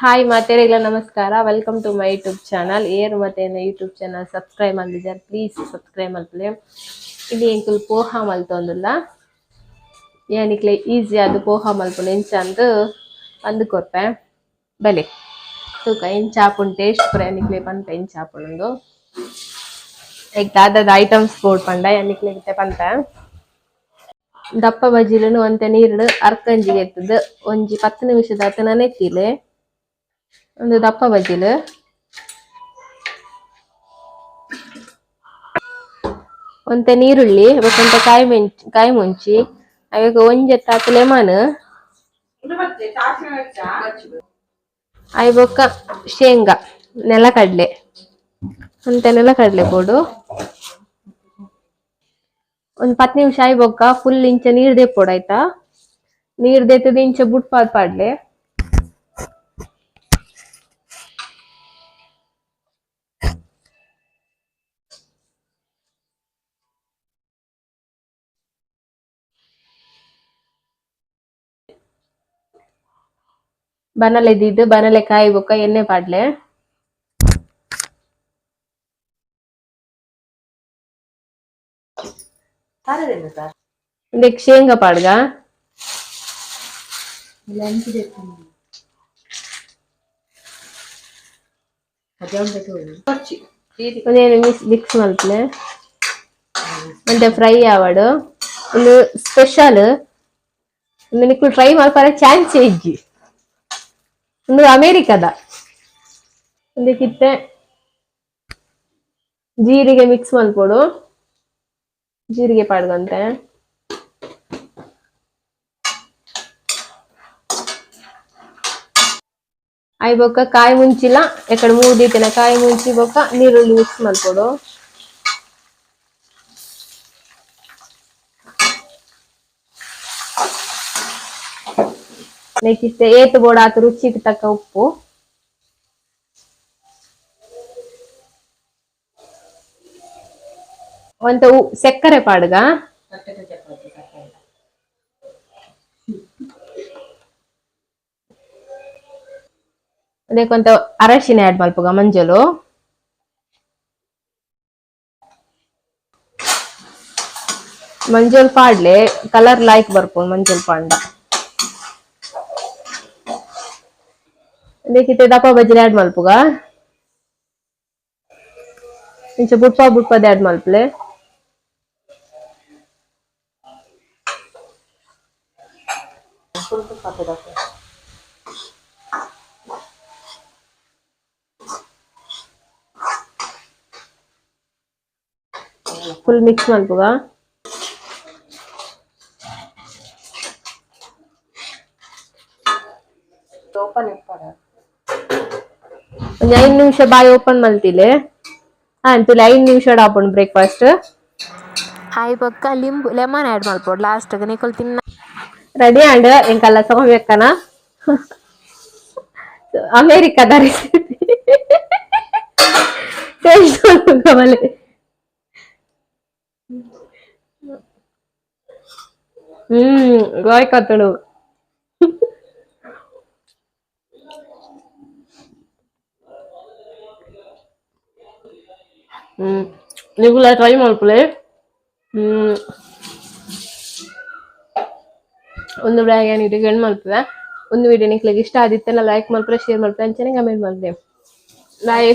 Hi ಮಾತೆರೆಲ್ಲ ನಮಸ್ಕಾರ. Welcome to my YouTube channel ಏರು ಮತ್ತೆ ಯೂಟ್ಯೂಬ್ ಚಾನಲ್ ಸಬ್ಸ್ಕ್ರೈಬ್ ಮಾಡಿದ್ದಾರೆ ಪ್ಲೀಸ್ ಸಬ್ಸ್ಕ್ರೈಬ್ ಮಾಡ್ತಾರೆ ಇಲ್ಲಿ ಎಂಕುಲ್ ಪೋಹ ಮಲ್ತೊಂದುಲ್ಲ ಏನಿಕ್ಲೆ ಈಸಿ ಅದು ಪೋಹ ಮಲ್ಪುನ ಎಂಚ ಅಂದ್ ಅಂದು ಕೊರ್ಪೆ. ಬಲೆ ತೂಕ ಇಂಚ ಟೇಸ್ಟ್ ಪೂರ ಏನಿಕ್ಲೆ ಪಂತ ಎಂಚ ಆಪುಂಡು ಈಗ ದಾದದ ಐಟಮ್ಸ್ ಬೋರ್ಡ್ ಪಂಡ. ಏನಿಕ್ಲೆ ಪಂತ ದಪ್ಪ ಬಜಿಲನು ಒಂತೆ ನೀರು ಅರ್ಕಂಜಿಗೆ ಎತ್ತದ. ಒಂಜಿ ಪತ್ತು ನಿಮಿಷದ ಆತನ ನೆತ್ತಿಲೆ ಒಂದು ದಪ್ಪ ಬಜಿಲು ಒಂತೆ ನೀರುಳ್ಳಿ ಒಂತೆ ಕಾಯಿ ಮೆಂಚ್ ಕಾಯಿ ಮುಂಚಿ ಅವಾಗ ಒಂಜೆತ್ತ ಆತು ಲೆಮನ್ ಅవి ಬೊಕ್ಕ ಶೇಂಗಾ ನೆಲಕಡಲೆ ಅಂತ ನೆಲಕಡಲೆ ಬೋಡು ಒಂದ್ ಪತ್ತು ನಿಮಿಷ ಆಯ್ ಬೊಕ್ಕ ಫುಲ್ ಇಂಚ ನೀರ್ ದೆಪ್ಪೊಡು ಆಯ್ತಾ ನೀರ್ ದೆತ್ತದ ಇಂಚ ಬುಟ್ಪಾದ್ ಪಾಡ್ಲೆ ಬನಲೆ ದಿದ್ದು ಬನಲೆ ಕಾಯಿ ಬೊಕ್ಕ ಎಣ್ಣೆ ಪಾಡ್ಲೆ ಇದಕ್ಕೆ ಶೇಂಗಾ ಪಾಡ್ಗ ಒಂದೇನು ಮಿಕ್ಸ್ ಮಿಕ್ಸ್ ಮಲ್ಪಲೆ ಮತ್ತೆ ಫ್ರೈ ಆವಡು ಒಂದು ಸ್ಪೆಷಲ್ ಒಂದು ನಿಕ್ಕು ಒಂದು ಅಮೇರಿಕದ. ಒಂದಕ್ಕಿತ್ತೆ ಜೀರಿಗೆ ಮಿಕ್ಸ್ ಮಾಡ್ಕೊಡು. ಜೀರಿಗೆ ಪಾಡ್ಗಂತೆ. ಬೊಕ್ಕ ಕಾಯಿ ಮುಂಚಿಲ್ಲ. ಎಕಡೆ ಮೂರು ದೀತಿನ ಕಾಯಿ ಮುಂಚಿ ಬೊಕ್ಕ ನೀರುಳ್ಳಿ ಮಿಕ್ಸ್ ಮಲ್ಪೊಡು ನೆಕ್ಕಿತ್ತೆ ಏತು ಬೋಡ ಆತು ರುಚಿಗೆ ತಕ್ಕ ಉಪ್ಪು ಒಂತ ಉ- ಸಕ್ಕರೆ ಪಾಡ್ಗ ಅದಕ್ಕೊಂತ ಅರಶಿನ ಆಡ್ ಮಲ್ಪುಗ ಮಂಜಲು ಮಂಜಲ್ ಪಾಡ್ಲೆ ಕಲರ್ ಲೈಕ್ ಬರ್ಪುಂಡು ಮಂಜಲ್ ಪಾಂಡ ಅದಕ್ಕಿತ್ತೆ ದಪ್ಪ ಬಜ್ಜಿನ ಆಡ್ ಮಲ್ಪುಗ ಇಂಚ ಬುಟ್ಪ ಬುಟ್ಪದ ಆಡ್ ಮಲ್ಪಲೆ ಫುಲ್ ಮಿಕ್ಸ್ ಮಲ್ಪುಗ ಒಂದ್ ಐದ್ ನಿಮಿಷ ಬಾಯಿ ಓಪನ್ ಮಲ್ತಿಲೆ ಅಂತೂ ಐದ್ ನಿಮಿಷ ಆಪುಂಡು ಬ್ರೇಕ್ಫಾಸ್ಟ್ ಹಾಯ್ ಪಕ್ಕ ಲಿಂಬು ಲೆಮನ್ ಆಡ್ ಮಾಡ್ಬೋದು ಲಾಸ್ಟ್ ನಿಕೊಲ್ ತಿನ್ನ ರೆಡಿ ಆಂಡ್ ಎಂಕಲ್ಲ ಸೋಮಬೇಕನ ಅಮೇರಿಕದ ರೆಸಿಪಿ ಕಮಲೆ ಹ್ಮ್ ಗೋಯ್ ನೀವು ಟ್ರೈ ಮಾಡ್ಕೊಳ್ಳಿ. ಒಂದು ಬ್ಲಾಗ್ ಏನಿದೆ ಗಂಡು ಮಾಡ್ತದೆ. ಒಂದು ವಿಡಿಯೋ ನಿಕ್ಲಿಗೆ ಇಷ್ಟ ಆದಿತ್ತೆಲ್ಲ ಲೈಕ್ ಮಾಡ್ಕೊಳ್ಳಿ ಶೇರ್ ಮಾಡ್ಕೊಳ್ಳಿ ಅಂಚನೆ ಕಮೆಂಟ್ ಮಾಡ್ದೆ ಬಾಯ್